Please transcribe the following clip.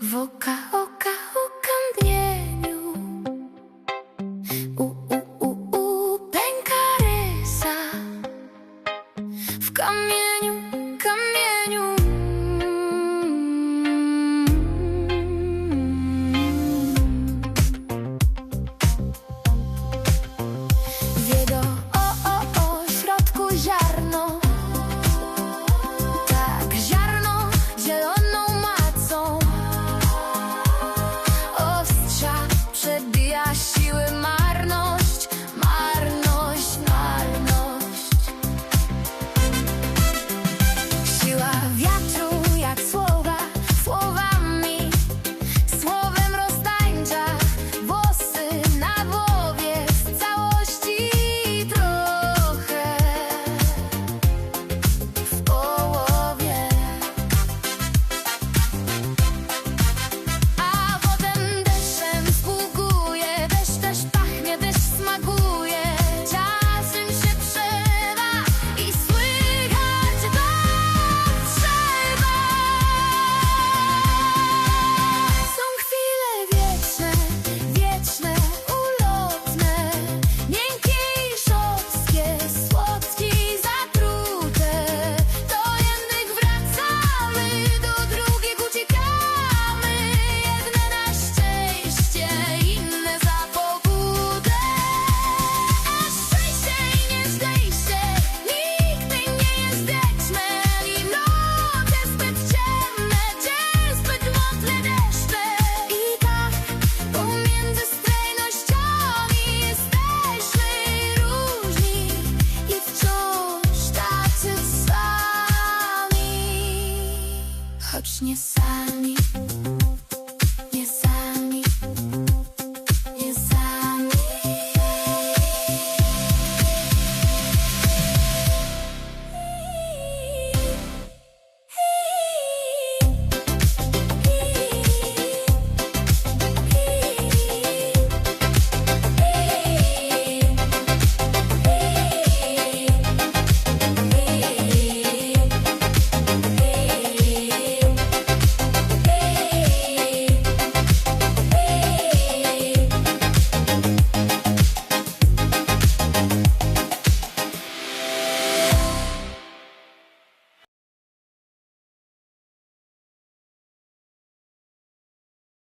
Voca, oca. be I she with my choć nie sami.